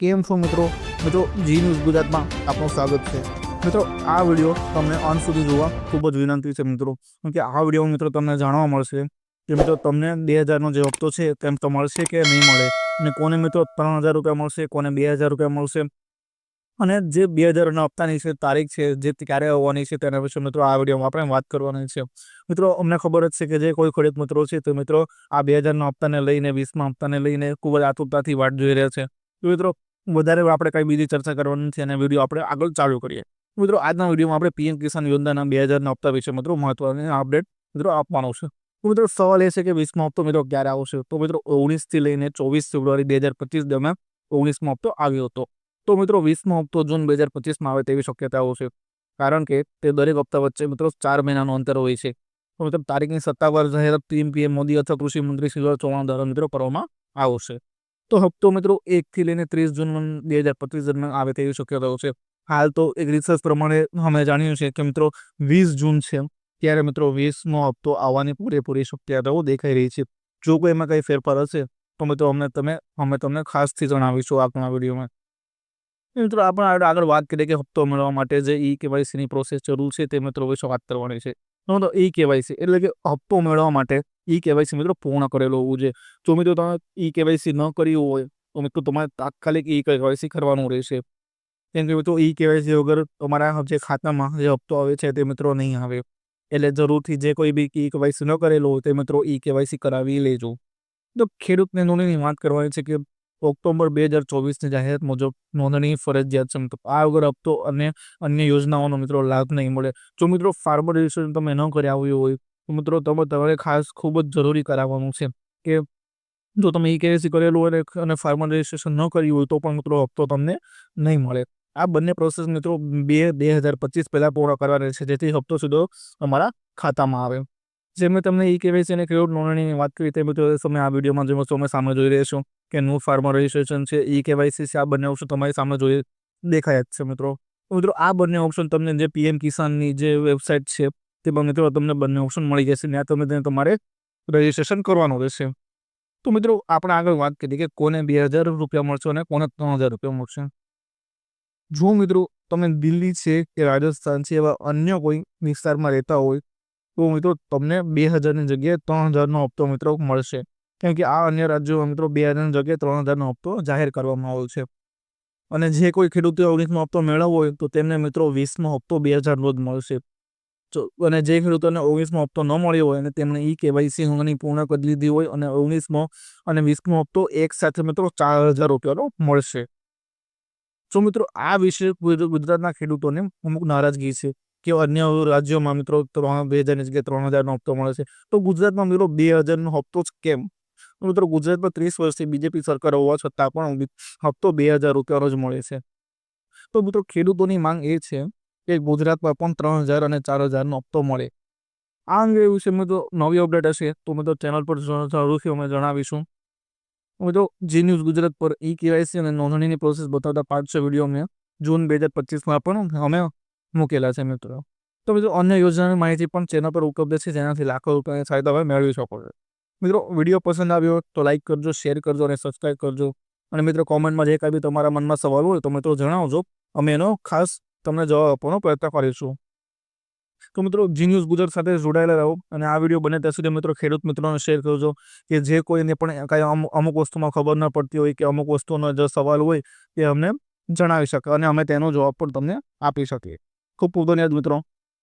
કેમ છો મિત્રો? મિત્રો, જી ન્યૂઝ ગુજરાતમાં આપનું સ્વાગત છે. મિત્રો, આ વીડિયો તમને અંત સુધી જોવા ખૂબ જ વિનંતી છે મિત્રો કે આ વીડિયો મિત્રો તમને જાણવા મળશે કે મિત્રો તમને બે હજારનો જે હપ્તો છે તેમ તો મળશે કે નહીં મળે? અને કોને મિત્રો ત્રણ હજાર રૂપિયા મળશે, કોને બે હજાર રૂપિયા મળશે? અને જે બે હજારના હપ્તાની છે તારીખ છે, જે ક્યારે આવવાની છે તેના વિશે મિત્રો આ વિડીયોમાં આપણે વાત કરવાની છે. મિત્રો, અમને ખબર જ છે કે જે કોઈ ખેડૂત મિત્રો છે તો મિત્રો આ બે હજારના હપ્તાને લઈને, વીસમાં હપ્તાને લઈને ખૂબ જ આતુરતાથી વાટ જોઈ રહ્યા છે. તો મિત્રો વધારે આપણે કંઈ બીજી ચર્ચા કરવાની છે અને વીડિયો આપણે આગળ ચાલુ કરીએ. મિત્રો, આજના વિડીયોમાં આપણે પીએમ કિસાન યોજનાના બે હજારના હપ્તા વિશે મિત્રો મહત્વની અપડેટ મિત્રો આપવાનો છે. મિત્રો, સવાલ એ છે કે વીસમો હપ્તો મિત્રો ક્યારે આવશે? તો મિત્રો, ઓગણીસથી લઈને ચોવીસ ફેબ્રુઆરી બે હજાર પચીસ દરમિયાન ઓગણીસમો હપ્તો આવ્યો હતો. તો મિત્રો, વીસમો હપ્તો જૂન બે હજાર પચીસમાં આવે તેવી શક્યતાઓ છે. કારણ કે તે દરેક હપ્તા વચ્ચે મિત્રો ચાર મહિનાનું અંતર હોય છે. તો મિત્રો, તારીખની સત્તાવાર જાહેરાત પીએમ પીએમ મોદી અથવા કૃષિ મંત્રી શિવરાજ ચૌહાણ દ્વારા મિત્રો કરવામાં આવશે. તો હપ્તો મિત્રો એકથી લઈને ત્રીસ જૂન બે હજાર પચીસ દરમિયાન આવે તેવી શક્યતાઓ છે. હાલ તો એક રિસર્ચ પ્રમાણે અમે જાણ્યું છે કે મિત્રો વીસ જૂન છે ત્યારે મિત્રો વીસનો હપ્તો આવવાની પૂરેપૂરી શક્યતાઓ દેખાઈ રહી છે. જો કોઈ એમાં કંઈ ફેરફાર હશે તો મિત્રો અમને તમે, અમે તમને ખાસથી જણાવીશું આપણા વિડીયોમાં. મિત્રો આપણે આગળ વાત કરીએ કે હપ્તો મેળવવા માટે જે ઈ કેવાયસીની પ્રોસેસ જરૂર છે તે મિત્રો વિશે વાત કરવાની છે. તો ઈ કેવાયસી એટલે કે હપ્તો મેળવવા માટે ઈ કેવાયસી મિત્રો પૂર્ણ કરેલો હોવું જોઈએ. જો મિત્રો તમે ઈ કેવાયસી ન કર્યું હોય, તો મિત્રો તમારે તાત્કાલિક ઈ કેવાયસી કરવાનું રહેશે. કેમ કે મિત્રો ઈ કેવાયસી વગર તમારા જે ખાતામાં જે હપ્તો આવે છે, તે મિત્રો નહીં આવે. એટલે જરૂરથી જે કોઈ બી ઈ કેવાયસી ન કરેલો હોય, તે મિત્રો ઈ કેવાયસી કરાવી લેજો. તો ખેડૂતને નોંધણીની વાત કરવાની છે કે, ઓક્ટોબર બે હજાર ચોવીસની જાહેરાત મુજબ નોંધણી ફરજિયાત છે મિત્રો. આ વગર હપ્તો અને અન્ય યોજનાઓનો મિત્રો લાભ નહીં મળે. જો મિત્રો ફાર્મર રજિસ્ટ્રેશન તમે ન કર્યા આવ્યું હોય મિત્રો તમે, તમારે ખાસ ખૂબ જ જરૂરી કરાવવાનું છે કે જો તમે ઈ કેવાયસી કરેલું હોય અને ફાર્મર રજિસ્ટ્રેશન ન કર્યું હોય તો પણ મિત્રો હપ્તો તમને નહીં મળે. આ બંને પ્રોસેસ મિત્રો બે બે હજાર પચીસ પહેલાં પૂર્ણ કરવાની છે, જેથી હપ્તો સીધો અમારા ખાતામાં આવે. જેમ મેં તમને ઈ કેવાયસી અને ખેડૂત નોંધણીની વાત કરી તે મિત્રો તમે આ વિડીયોમાં જે વસ્તુ અમે સામે જોઈ રહ્યા છો કે નું ફાર્મર રજિસ્ટ્રેશન છે ઈ કેવાયસી છે, આ બંને ઓપ્શન તમારી સામે જોઈ દેખાય જ છે મિત્રો. મિત્રો આ બંને ઓપ્શન તમને જે પીએમ કિસાનની જે વેબસાઇટ છે તેમાં મિત્રો તમને બંને ઓપ્શન મળી જશે ત્યાં તમે તેને તમારે રજિસ્ટ્રેશન કરવાનું રહેશે. તો મિત્રો, આપણે આગળ વાત કરીએ કે કોને બે હજાર રૂપિયા મળશે અને કોને ત્રણ હજાર રૂપિયા મળશે. જો મિત્રો તમે દિલ્હી છે કે રાજસ્થાન છે એવા અન્ય કોઈ વિસ્તારમાં રહેતા હોય, તો મિત્રો તમને બે હજારની જગ્યાએ ત્રણ હજારનો હપ્તો મિત્રો મળશે. કેમ કે આ અન્ય રાજ્યોમાં મિત્રો બે હજારની જગ્યાએ ત્રણ હજારનો હપ્તો જાહેર કરવામાં આવ્યો છે. અને જે કોઈ ખેડૂતે ઓગણીસમો હપ્તો મેળવવો હોય, તો તેમને મિત્રો વીસમો હપ્તો બે હજારનો જ મળશે. અને જે ખેડૂતોને ઓગણીસમો હપ્તો ન મળ્યો હોય અને તેમણે ઈ કેવાયસી નોંધણી પૂર્ણ કરી લીધી હોય અને ઓગણીસમો અને વીસમો હપ્તો એક સાથે મિત્રો ચાર હજાર રૂપિયાનો મળશે. તો મિત્રો, આ વિશે ગુજરાતના ખેડૂતોને અમુક નારાજગી છે કે અન્ય રાજ્યોમાં મિત્રો ત્રણ, બે હજારની જગ્યાએ ત્રણ હજારનો હપ્તો મળે છે. તો ગુજરાતમાં મિત્રો બે હજારનો હપ્તો જ કેમ? મિત્રો, ગુજરાતમાં ત્રીસ વર્ષથી બીજેપી સરકાર હોવા છતાં પણ હપ્તો બે હજાર રૂપિયાનો જ મળે છે. તો મિત્રો, ખેડૂતોની માંગ એ છે કે ગુજરાતમાં પણ ત્રણ હજાર અને ચાર હજારનો હપ્તો મળે. આ અંગે વિશે મિત્રો નવી અપડેટ હશે, તો મિત્રો ચેનલ પર જરૂરથી અમે જણાવીશું. મિત્રો જી ન્યૂઝ ગુજરાત પર ઈ કેવાયસી અને નોંધણીની પ્રોસેસ બતાવતા પાંચ છ વીડિયો અમે જૂન બે હજાર પચીસમાં પણ અમે મૂકેલા છે, મિત્રો. તો મિત્રો, અન્ય યોજનાની માહિતી પણ ચેનલ પર ઉપલબ્ધ છે, જેનાથી લાખો રૂપિયાની સહાયતા તમે મેળવી શકો છો. મિત્રો, વીડિયો પસંદ આવ્યો તો લાઇક કરજો, શેર કરજો અને સબસ્ક્રાઈબ કરજો. અને મિત્રો કોમેન્ટમાં જે કાંઈ બી તમારા મનમાં સવાલ હોય તો મિત્રો જણાવજો. અમે એનો ખાસ તમને જવાબ આપવાનો પ્રયત્ન કરીશું. તો મિત્રો જી ન્યૂઝ ગુજરાત સાથે જોડાયેલા રહો અને આ વીડિયો બને ત્યાં સુધી મિત્રો ખેડૂત મિત્રોને શેર કરજો કે જે કોઈને પણ કાંઈ અમુક વસ્તુમાં ખબર ન પડતી હોય કે અમુક વસ્તુનો જે સવાલ હોય તે અમને જણાવી શકે અને અમે તેનો જવાબ પણ તમને આપી શકીએ. ખૂબ ખૂબ ધન્યવાદ મિત્રો.